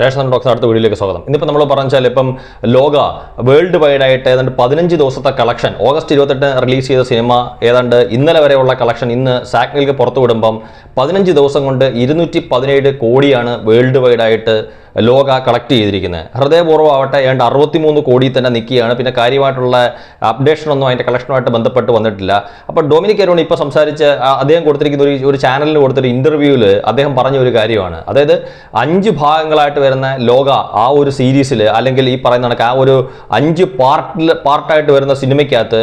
Ration talks അടുത്ത വീഡിയോയിലേക്ക് സ്വാഗതം. ഇന്നിപ്പോൾ നമ്മൾ പറഞ്ഞാൽ ഇപ്പം ലോക വേൾഡ് വൈഡ് ആയിട്ട് ഏതാണ്ട് പതിനഞ്ച് ദിവസത്തെ കളക്ഷൻ ഓഗസ്റ്റ് ഇരുപത്തെട്ട് റിലീസ് ചെയ്ത സിനിമ ഏതാണ്ട് ഇന്നലെ വരെയുള്ള കളക്ഷൻ ഇന്ന് സാക്നിലേക്ക് പുറത്തു വിടുമ്പം പതിനഞ്ച് ദിവസം കൊണ്ട് ഇരുന്നൂറ്റി പതിനേഴ് കോടിയാണ് വേൾഡ് വൈഡ് ആയിട്ട് ലോക കളക്ട് ചെയ്തിരിക്കുന്നത്. ഹൃദയപൂർവം ആവട്ടെ ഏതാണ്ട് അറുപത്തിമൂന്ന് കോടി തന്നെ നിൽക്കുകയാണ് പിന്നെ കാര്യമായിട്ടുള്ള അപ്ഡേഷനൊന്നും അതിന്റെ കളക്ഷനുമായിട്ട് ബന്ധപ്പെട്ട് വന്നിട്ടില്ല. അപ്പോൾ ഡൊമിനിക് അരുൺ ഇപ്പോൾ സംസാരിച്ച് അദ്ദേഹം കൊടുത്തിരിക്കുന്ന ഒരു ഒരു ചാനലിന് കൊടുത്തൊരു ഇന്റർവ്യൂവിൽ അദ്ദേഹം പറഞ്ഞ ഒരു കാര്യമാണ്. അതായത് അഞ്ച് ഭാഗങ്ങളായിട്ട് വരുന്ന ലോക ആ ഒരു സീരീസിൽ അല്ലെങ്കിൽ ഈ പറയുന്ന കണക്ക് ആ ഒരു അഞ്ച് പാർട്ടിൽ പാർട്ടായിട്ട് വരുന്ന സിനിമയ്ക്കകത്ത്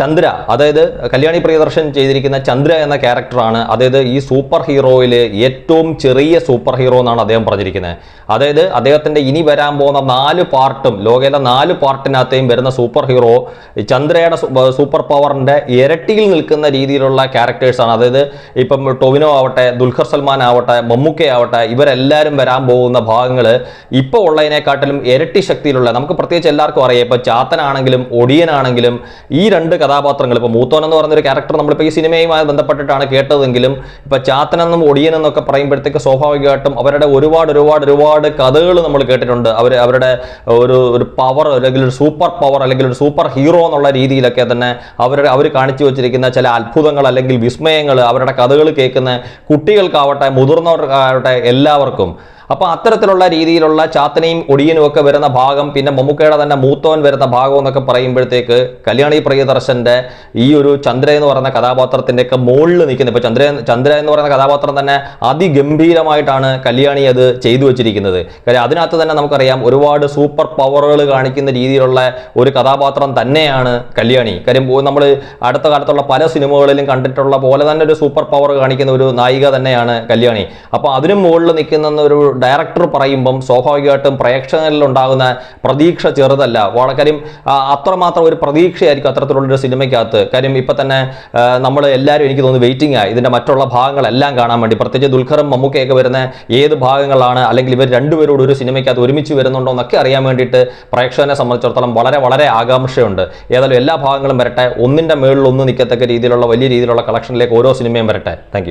ചന്ദ്ര അതായത് കല്യാണി പ്രിയദർശൻ ചെയ്തിരിക്കുന്ന ചന്ദ്ര എന്ന ക്യാരക്ടറാണ് അതായത് ഈ സൂപ്പർ ഹീറോയിൽ ഏറ്റവും ചെറിയ സൂപ്പർ ഹീറോ എന്നാണ് അദ്ദേഹം പറഞ്ഞിരിക്കുന്നത്. അതായത് അദ്ദേഹത്തിന്റെ ഇനി വരാൻ പോകുന്ന നാല് പാർട്ടും ലോകയിലെ നാല് പാർട്ടിനകത്തെയും വരുന്ന സൂപ്പർ ഹീറോ ചന്ദ്രയുടെ സൂപ്പർ പവറിന്റെ ഇരട്ടിയിൽ നിൽക്കുന്ന രീതിയിലുള്ള ക്യാരക്ടേഴ്സാണ്. അതായത് ഇപ്പം ടൊവിനോ ആവട്ടെ ദുൽഖർ സൽമാൻ ആവട്ടെ മമ്മൂക്ക ആവട്ടെ ഇവരെല്ലാവരും വരാൻ പോകുന്ന ഭാഗങ്ങൾ ഇപ്പോൾ ഉള്ളതിനെക്കാട്ടിലും ഇരട്ടി ശക്തിയിലുള്ള നമുക്ക് പ്രത്യേകിച്ച് എല്ലാവർക്കും അറിയാം ഇപ്പോൾ ചാത്തനാണെങ്കിലും ഒടിയനാണെങ്കിലും ഈ രണ്ട് കഥാപാത്രങ്ങൾ ഇപ്പോൾ മൂത്തോൻ എന്ന് പറഞ്ഞൊരു ക്യാരക്ടർ നമ്മളിപ്പോൾ ഈ സിനിമയുമായി ബന്ധപ്പെട്ടിട്ടാണ് കേട്ടതെങ്കിലും ഇപ്പോൾ ചാത്തനെന്നും ഒടിയനെന്നൊക്കെ പറയുമ്പോഴത്തേക്ക് സ്വാഭാവികമായിട്ടും അവരുടെ ഒരുപാട് ഒരുപാട് ഒരുപാട് കഥകൾ നമ്മൾ കേട്ടിട്ടുണ്ട്. അവർ അവരുടെ ഒരു ഒരു പവർ അല്ലെങ്കിൽ ഒരു സൂപ്പർ പവർ അല്ലെങ്കിൽ ഒരു സൂപ്പർ ഹീറോ എന്നുള്ള രീതിയിലൊക്കെ തന്നെ അവരുടെ അവർ കാണിച്ചു വെച്ചിരിക്കുന്ന ചില അത്ഭുതങ്ങൾ അല്ലെങ്കിൽ വിസ്മയങ്ങൾ അവരുടെ കഥകൾ കേൾക്കുന്ന കുട്ടികൾക്കാവട്ടെ മുതിർന്നവർക്കാവട്ടെ എല്ലാവർക്കും അപ്പോൾ അത്തരത്തിലുള്ള രീതിയിലുള്ള ചാത്തനയും ഒടിയനും ഒക്കെ വരുന്ന ഭാഗം പിന്നെ മമ്മൂക്കയുടെ തന്നെ മൂത്തോൻ വരുന്ന ഭാഗം എന്നൊക്കെ പറയുമ്പോഴത്തേക്ക് കല്യാണി പ്രിയദർശന്റെ ഈ ഒരു ചന്ദ്ര എന്ന് പറയുന്ന കഥാപാത്രത്തിന്റെ ഒക്കെ മുകളിൽ നിൽക്കുന്നത്. ഇപ്പോൾ ചന്ദ്ര ചന്ദ്ര എന്ന് പറയുന്ന കഥാപാത്രം തന്നെ അതിഗംഭീരമായിട്ടാണ് കല്യാണി അത് ചെയ്തു വെച്ചിരിക്കുന്നത്. കാര്യം അതിനകത്ത് തന്നെ നമുക്കറിയാം ഒരുപാട് സൂപ്പർ പവറുകൾ കാണിക്കുന്ന രീതിയിലുള്ള ഒരു കഥാപാത്രം തന്നെയാണ് കല്യാണി. കാര്യം നമ്മൾ അടുത്ത കാലത്തുള്ള പല സിനിമകളിലും കണ്ടിട്ടുള്ള പോലെ തന്നെ ഒരു സൂപ്പർ പവർ കാണിക്കുന്ന ഒരു നായിക തന്നെയാണ് കല്യാണി. അപ്പോൾ അതിനും മുകളിൽ നിൽക്കുന്ന ഒരു ഡയറക്ടർ പറയുമ്പം സ്വാഭാവികമായിട്ടും പ്രേക്ഷകരിൽ ഉണ്ടാകുന്ന പ്രതീക്ഷ ചെറുതല്ല. വളക്കാര്യം അത്രമാത്രം ഒരു പ്രതീക്ഷയായിരിക്കും അത്തരത്തിലുള്ളൊരു സിനിമയ്ക്കകത്ത്. കാര്യം ഇപ്പം തന്നെ നമ്മൾ എല്ലാവരും എനിക്ക് തോന്നുന്നു വെയിറ്റിംഗ് ആയി ഇതിന്റെ മറ്റുള്ള ഭാഗങ്ങളെല്ലാം കാണാൻ വേണ്ടി. പ്രത്യേകിച്ച് ദുൽഖറും മമ്മൂക്കയൊക്കെ വരുന്ന ഏത് ഭാഗങ്ങളാണ് അല്ലെങ്കിൽ ഇവർ രണ്ടുപേരോട് ഒരു സിനിമയ്ക്കകത്ത് ഒരുമിച്ച് വരുന്നുണ്ടോ എന്നൊക്കെ അറിയാൻ വേണ്ടിയിട്ട് പ്രേക്ഷകനെ സംബന്ധിച്ചിടത്തോളം വളരെ വളരെ ആകാംക്ഷയുണ്ട്. ഏതായാലും എല്ലാ ഭാഗങ്ങളും വരട്ടെ. ഒന്നിന്റെ മുകളിൽ ഒന്ന് നിൽക്കത്തക്ക രീതിയിലുള്ള വലിയ രീതിയിലുള്ള കളക്ഷനിലേക്ക് ഓരോ സിനിമയും വരട്ടെ. താങ്ക്